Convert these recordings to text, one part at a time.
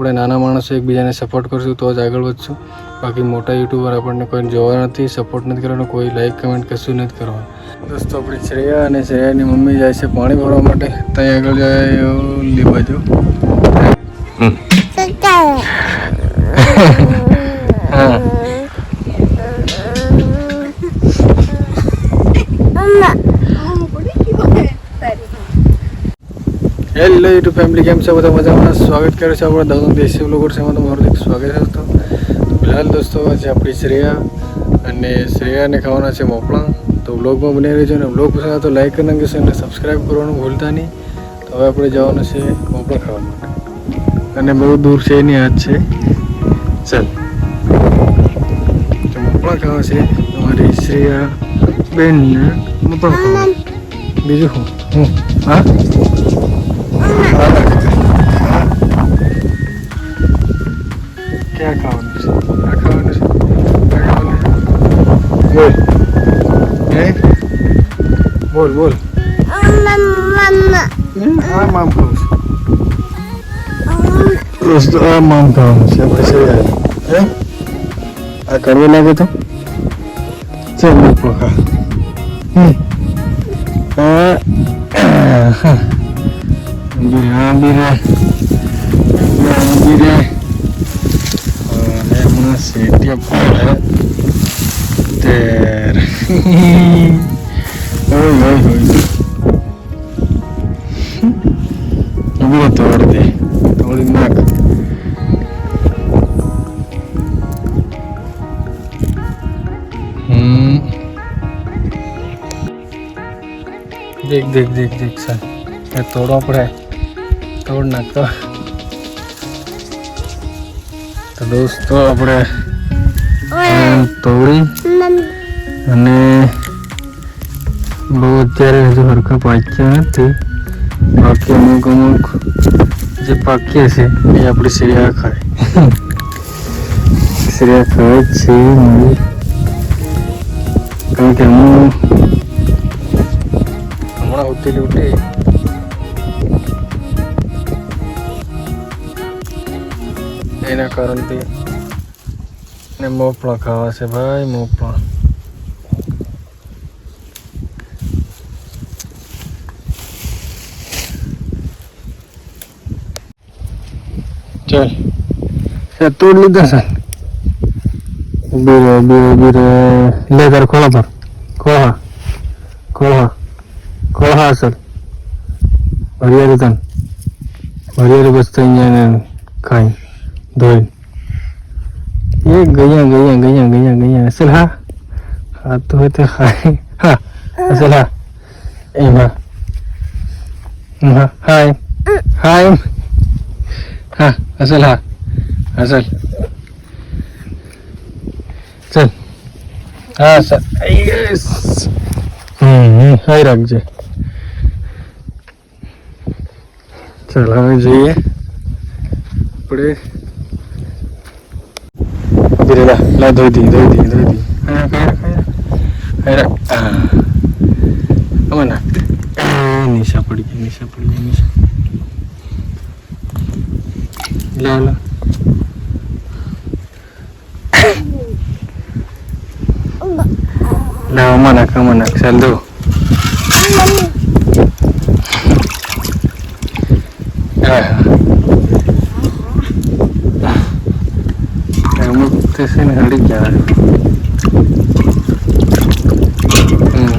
આપણે નાના માણસો એકબીજાને સપોર્ટ કરશું તો જ આગળ વધશું. બાકી મોટા યુટ્યુબર આપણને કોઈ જોવા નથી સપોર્ટ નથી કરવાનો, કોઈ લાઈક કમેન્ટ કશું નથી કરવાનું. દોસ્તો, આપણી શ્રેયા અને શ્રેયાની મમ્મી જાય છે પાણી ભરવા માટે. ત્યાં આગળ જાય ઓલી હેલો યુટ્યુબ ફેમિલી કેમ છે? બધા મજામાં? સ્વાગત કરે છે આપણા દવન દેશી બ્લોગર છે એમાં તમારું એક સ્વાગત છે દોસ્તો તો ફિલહાલ દોસ્તો આજે આપણી શ્રેયા અને શ્રેયાને ખાવાના છે મોપળા તો બ્લોગમાં બની રહેજો અને બ્લોગ પસંદ તો લાઈક કરી નાખજો અને સબસ્ક્રાઈબ કરવાનું ભૂલતા નહીં. તો હવે આપણે જવાનું છે મોપળા ખાવા માટે. અને બહુ દૂર છે એની હાથ છે. ચાલ. મોપળા ખાવા છે અમારી શ્રેયા બેનને મોપળા ખાવા. બીજું હું હું. હા? ક્યાં ખાવાનું છે આ ખાવાનું છે આ ખાવાનું છે બોલ હે બોલ બોલ આ મામ ખાવું છે દોસ્તો આ મામ ખાવાનું છે પછી હે આ કડવું લાગે તો ચાલ મૂકો ખા હમ હા હા બિરા બિરા બિરા ઓય ઓય ઊભો તોડ દે તોડી નાખ દેખ દેખ દેખ દેખ સર એ તોડવો પડે તોડ નાખતો તો દોસ્તો આપણે તોડી અને બહુ અત્યારે હજુ હરખા પાક્યા નથી. બાકી અમુક અમુક જે પાક્યા છે એ આપણે શ્રીયા ખાય. શ્રીયા ખાય છે કારણ કે હું હમણાં ઉઠી ઉઠી. એના કારણથી ને મોપળા ખાવા છે ભાઈ મોપળા ચાલ એ તોડ લીધા છે ઊભી રહે ઊભી રહે ઊભી રહે લે તાર ખોળા પર ખોળા ખોળા ખોળા સર હરિયાળી તન હરિયાળી બસ થઈ જાય ને ખાઈ ધોઈ એ ગયા ગયા ગયા ગયા ગયા અસલ હા હા તો હોય તો ખાય હા અસલ હા એમ હા હમ, હા હાય હાય હા અસલ હા અસલ ચલ હા સર યસ હમ હાઈ રાખજે ચાલ હવે જઈએ આપણે ધીરે લા લા ધોઈ દી ધોઈ દી ધોઈ દી હા ખાઈ રાખ ખાઈ રાખ ખાઈ રાખ હા આમાં નાખ દે આ, નિશા પડી ગઈ નિશા પડી ગઈ નિશા લા લા લા આમાં નાખ આમાં નાખ ચાલ દો હા હા અમુક તે છે ને હળી ગયા હમ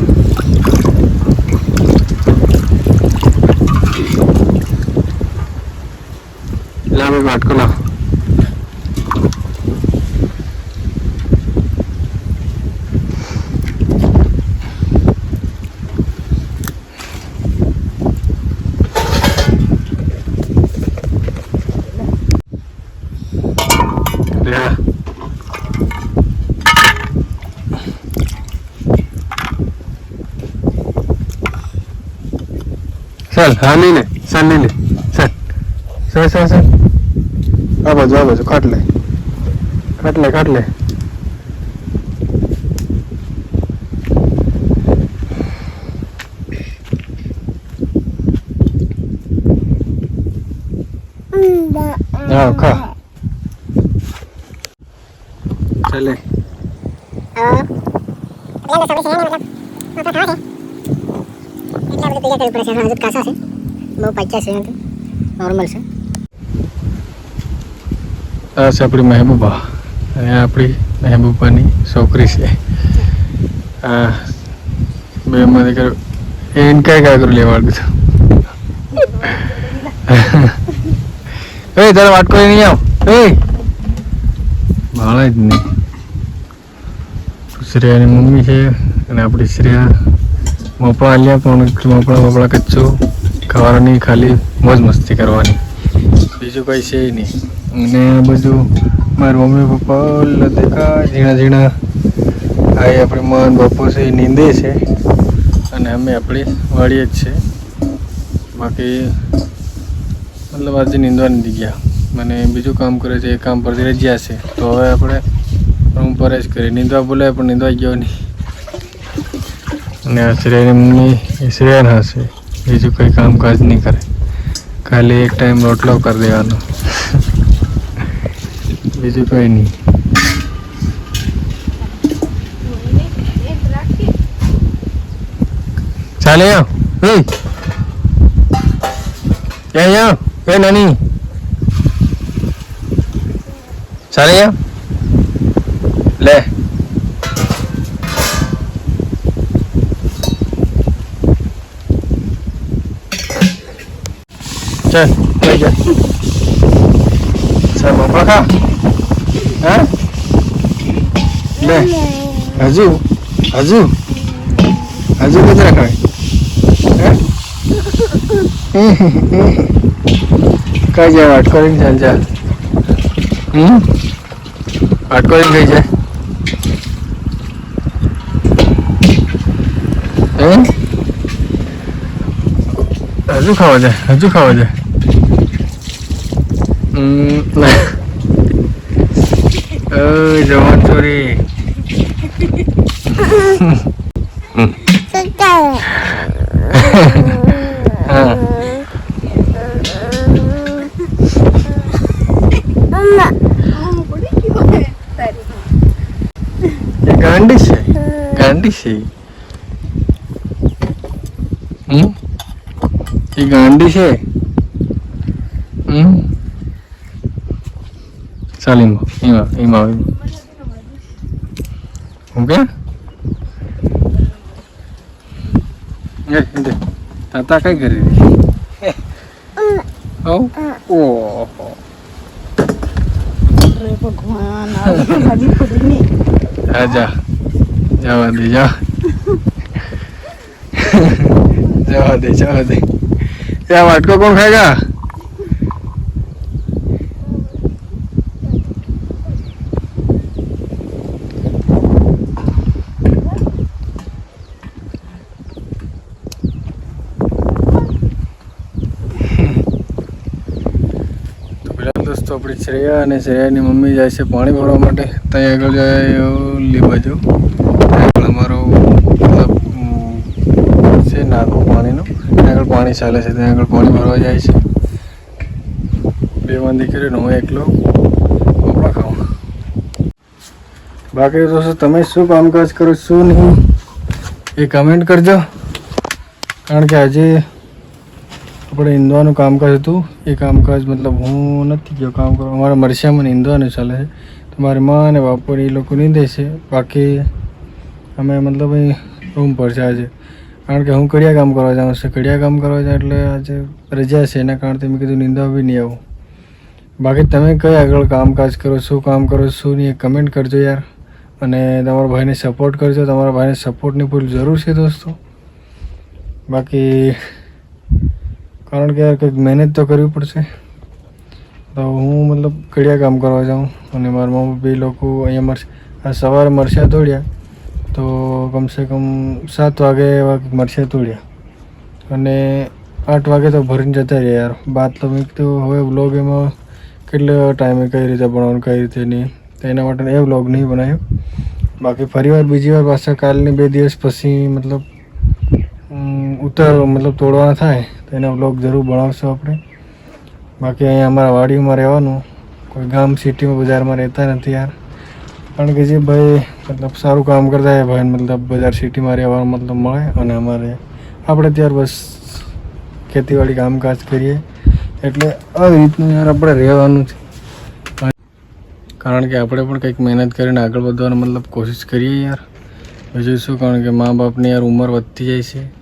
લાવ એક વાટકો લાવ લે આ. ચાલ, હા, નહીં ને સર નહીં ને સર સર સર સર આ બાજુ આ બાજુ કાઢ લે. કાઢ લે કાઢ લે. હા. ખા ચાલે નોર્મલ છે. આ છે આપણી મહેબૂબા. અને આપણી મહેબૂબાની છોકરી છે. આ બે માં દીકરો એને કઈ લેવા લેવાડું હતું એ, તારે વાટકો નહીં આવ. એ. જ નહીં. શ્રેયાની મમ્મી છે અને આપણી શ્રેયા મોપળા આલ્યા પણ મોપળા મોપળા કચ્ચું ખાવાનું, ખાલી મોજ મસ્તી કરવાની. બીજું કઈ છે નહીં. અને બધું મારા મમ્મી પપ્પા ઓલા ઝીણા ઝીણા. આ આપણે મન બાપુ છે નીંદે છે. અને અમે આપણી વાળીએ જ છે. બાકી મતલબ આજે નીંદવા નથી ગયા. મને બીજું કામ કરે છે, એ કામ પરથી રજ્યા છે. તો હવે આપણે રૂમ પર જ કરીએ નીંદવા બોલાય, પણ નીંદવા ગયો નહીં. અને આ શ્રેયાની મમ્મી હશે. બીજું કંઈ કામકાજ નહીં કરે. ખાલી એક ટાઈમ રોટલો કરી દેવાનો. બીજું કંઈ નહીં. ચાલે ક્યાં એ નાની. ચાલે લે. ચાલ લઈ જા ચાલ બાપા ખા હા લે હજુ હજુ હજુ કેટલા ખાય કઈ જાય વાટ કરીને ચાલ જા હમ વાટ કરીને કઈ જાય હે હજુ ખાવા જાય હજુ ખાવા જાય હમ ઓય જવાન ચોરી હા એ ગાંડી છે ગાંડી છે હમ એ ગાંડી છે હમ ચાલીમાં એમાં એમાં આવે હું કે? એ, એ, તાતા કઈ કરી રહી ઓ ઓહો. અરે ભગવાન જા જા જવા દે જા. જવા દે જવા દે. ત્યાં વાટકો કોણ ખાયગા તો દોસ્તો આપણી શ્રેયા અને શ્રેયાની મમ્મી જાય છે પાણી ભરવા માટે. ત્યાં આગળ જાય ઓલી બાજુ. આગળ અમારો મતલબ છે નાકો પાણીનું. ત્યાં આગળ પાણી ચાલે છે, ત્યાં આગળ પાણી ભરવા જાય છે. બે માં દીકરીનો હું એકલો કપડાં ખાવા બાકી દોસ્તો તમે શું કામકાજ કરો શું નહીં? એ કમેન્ટ કરજો. કારણ કે આજે આપણે ઈંદવાનું કામકાજ હતું. એ કામકાજ મતલબ હું નથી ગયો કામ કરવા. અમારા મરસિયામાં ઈંદવાનું ચાલે છે. તો મારી મા અને બાપુ એ લોકો નહીં છે. બાકી અમે મતલબ અહીં રૂમ પર છે આજે. કારણ કે હું કડિયા કામ કરવા જાઉં છું. કડિયા કામ કરવા જાઉં એટલે આજે રજા છે. એના કારણથી મેં કીધું નિંદા બી નહીં આવું. બાકી તમે કઈ આગળ કામકાજ કરો શું કામ કરો શું નહીં એ કમેન્ટ કરજો યાર. અને તમારા ભાઈને સપોર્ટ કરજો. તમારા ભાઈને સપોર્ટની પૂરી જરૂર છે દોસ્તો. બાકી કારણ કે યાર કંઈક મહેનત તો કરવી પડશે. તો હું મતલબ કડિયા કામ કરવા જાઉં અને મારા મમ્મી બે લોકો અહીંયા મરસ સવારે મરચાં તોડ્યા. તો કમસે કમ સાત વાગે એવા મરચાં તોડ્યા. અને આઠ વાગે તો ભરીને જતા રહ્યા યાર. બાદ તો મેં કીધું હવે વ્લોગ એમાં કેટલો ટાઈમે કઈ રીતે બનાવવાનું કઈ રીતે નહીં. તો એના માટે એ વ્લોગ નહીં બનાવ્યો. બાકી ફરીવાર બીજી વાર પાછા કાલની બે દિવસ પછી મતલબ ઉતાર મતલબ તોડવાના થાય. તો બ્લોગ જરૂર બનાવશું આપણે. બાકી અહીંયા અમારા વાડીમાં રહેવાનું. કોઈ ગામ સિટીમાં બજારમાં રહેતા નથી યાર. કારણ કે જે ભાઈ મતલબ સારું કામ કરતા હોય ભાઈ મતલબ બજાર સિટીમાં રહેવાનું મતલબ મળે અને અમારે આપણે ત્યાર બસ ખેતીવાડી કામકાજ કરીએ. એટલે આવી રીતનું યાર આપણે રહેવાનું છે. કારણ કે આપણે પણ કંઈક મહેનત કરીને આગળ વધવાનો મતલબ કોશિશ કરીએ યાર. બીજું શું? કારણ કે મા બાપની યાર ઉંમર વધતી જાય છે.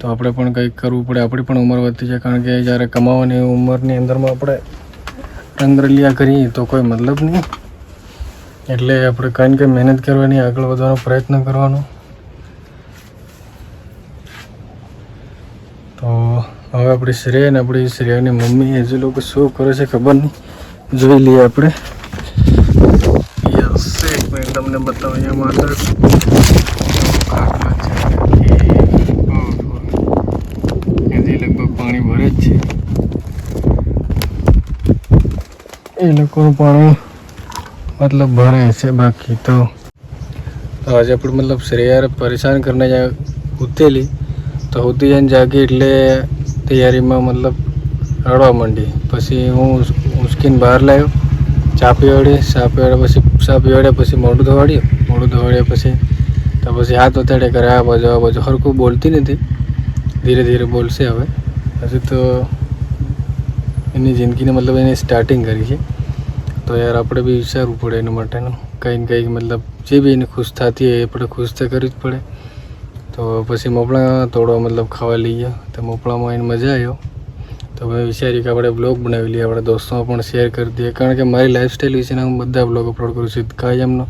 તો આપણે પણ કંઈક કરવું પડે. આપણી પણ ઉંમર વધતી છે કારણ કે જ્યારે કમાવાની ઉંમરની અંદરમાં આપણે રંગરલિયા કરીએ તો કોઈ મતલબ નહીં. એટલે આપણે કંઈ કંઈ મહેનત કરવાની, આગળ વધવાનો પ્રયત્ન કરવાનો. તો હવે આપણી શ્રેય અને આપણી શ્રેયાની મમ્મી હજુ લોકો શું કરે છે ખબર નહીં. જોઈ લઈએ આપણે. યસ, એક મિનિટ તમને બતાવું. અહીંયા અંદર ખાટલા છે હજી લગભગ પાણી ભરે જ છે એ લોકોનું પાણી મતલબ ભરે છે, બાકી તો આજે આપણે મતલબ શ્રેયારે પરેશાન કરીને ઉતેલી તો ઉતી જઈને જાગી એટલે તૈયારીમાં મતલબ રડવા માંડી. પછી હું ઉચકીને બહાર લાવ્યો ચા પીવડી ચા પીવડ્યા પછી, ચા પીવડ્યા પછી મોઢું ધોવાડ્યું. મોઢું ધોવાડ્યા પછી તો પછી હાથ વતાડે કરે આ બાજુ આ બાજુ. હરખું બોલતી નથી. ધીરે ધીરે બોલશે હવે. હજુ તો એની જિંદગીને મતલબ એને સ્ટાર્ટિંગ કરી છે. તો યાર આપણે બી વિચારવું પડે એના માટેનું. કંઈ ને કંઈક મતલબ જે બી એને ખુશ થતી હોય એ આપણે ખુશ તો કરવી જ પડે. તો પછી મોપળા તોડવા મતલબ ખાવા લઈ ગયા. તો મોપળામાં એને મજા આવ્યો તો મેં વિચાર્યું કે આપણે બ્લોગ બનાવી લઈએ, આપણા દોસ્તોમાં પણ શેર કરી દઈએ. કારણ કે મારી લાઈફસ્ટાઈલ વિશેના હું બધા બ્લોગ અપલોડ કરું છું. કાંઈ એમનો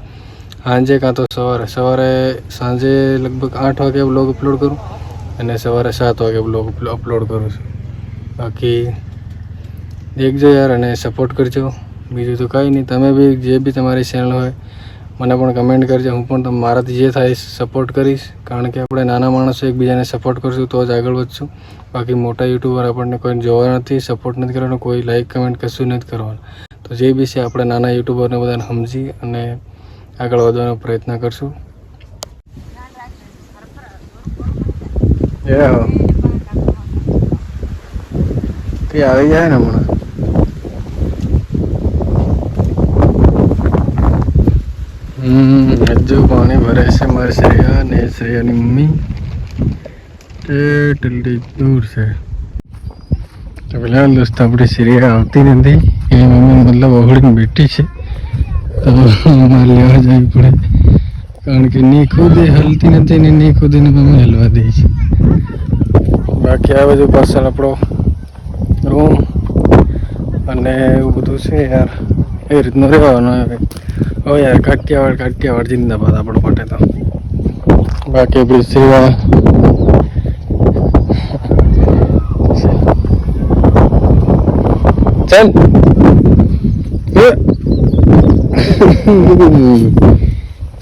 સાંજે કાં તો સવારે સવારે સાંજે લગભગ આઠ વાગે બ્લોગ અપલોડ કરું અને સવારે સાત વાગે બ્લોગ અપલોડ કરું છું. બાકી દેખજો યાર અને સપોર્ટ કરજો. બીજું તો કંઈ નહીં. તમે બી જે બી તમારી ચેનલ હોય, મને પણ કમેન્ટ કરજો. હું પણ મારાથી જે થાય સપોર્ટ કરીશ. કારણ કે આપણે નાના માણસો એકબીજાને સપોર્ટ કરશું તો જ આગળ વધશું. બાકી મોટા યુટ્યુબર આપણને કોઈ જોવા નથી સપોર્ટ નથી કરવાનો, કોઈ લાઈક કમેન્ટ કશું નથી કરવાનું. તો જે બી છે આપણે નાના યુટ્યુબરને બધાને સમજી અને આગળ વધવાનો પ્રયત્ન કરશું. હો. તે આવી જાય ને હમણાં. હમ હજુ પાણી ભરે છે મારી શ્રેયા ને શ્રેયાની મમ્મી. કેટલી દૂર છે. તો પેલા દોસ્ત, આપણી શ્રેયા આવતી નથી. એ મમ્મી મતલબ ઓગળીને બેઠી છે. તો અમારે લેવા જવી પડે. કારણ કે ની ખુદે હલતી નથી ને ની ખુદે ને મમ્મી હલવા દે છે બાકી આ બાજુ પાછળ આપણો રૂમ અને એવું બધું છે યાર. એ રીતનું રહેવાનું હવે. હવે યાર કાઠિયાવાડ કાઠિયાવાડ જિંદાબાદ આપણા માટે તો. બાકી આપણી સેવા. ચાલ.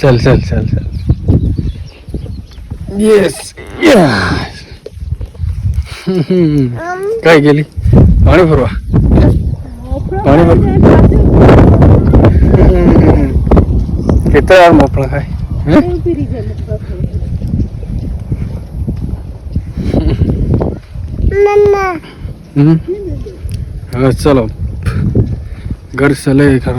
ચાલ ચાલ ચાલ ચાલ. યસ યસ કઈ ગયેલી પાણી ભરવા. પાણી ભરવા કેટલા વાર મોકળા ખાય. હે? ચલો. ઘર ચલે ઘર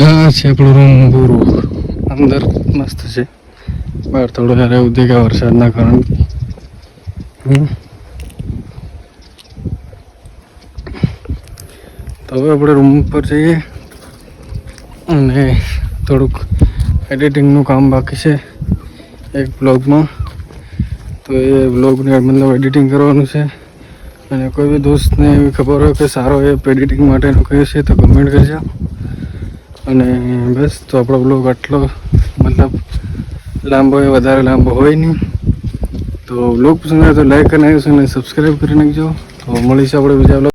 હા છે આપણું રૂમ પૂરું. અંદર મસ્ત છે. બહાર થોડો યાર ઉદ્યોગ વરસાદના કારણે. તો હવે આપણે રૂમ પર જઈએ અને થોડુંક એડિટિંગનું કામ બાકી છે એક બ્લોગમાં તો એ બ્લોગને મતલબ એડિટિંગ કરવાનું છે. અને કોઈ બી દોસ્તને એવી ખબર હોય કે સારો એપ એડિટિંગ માટેનું કહે છે તો કમેન્ટ કરજો. અને બસ, તો આપણો બ્લોગ આટલો, મતલબ લાંબો એ વધારે લાંબો હોય નહીં. તો બ્લોગ પસંદ આવે તો લાઈક અને સબસ્ક્રાઈબ કરી નાખજો. તો મળીશું આપણે બીજા બ્લોગ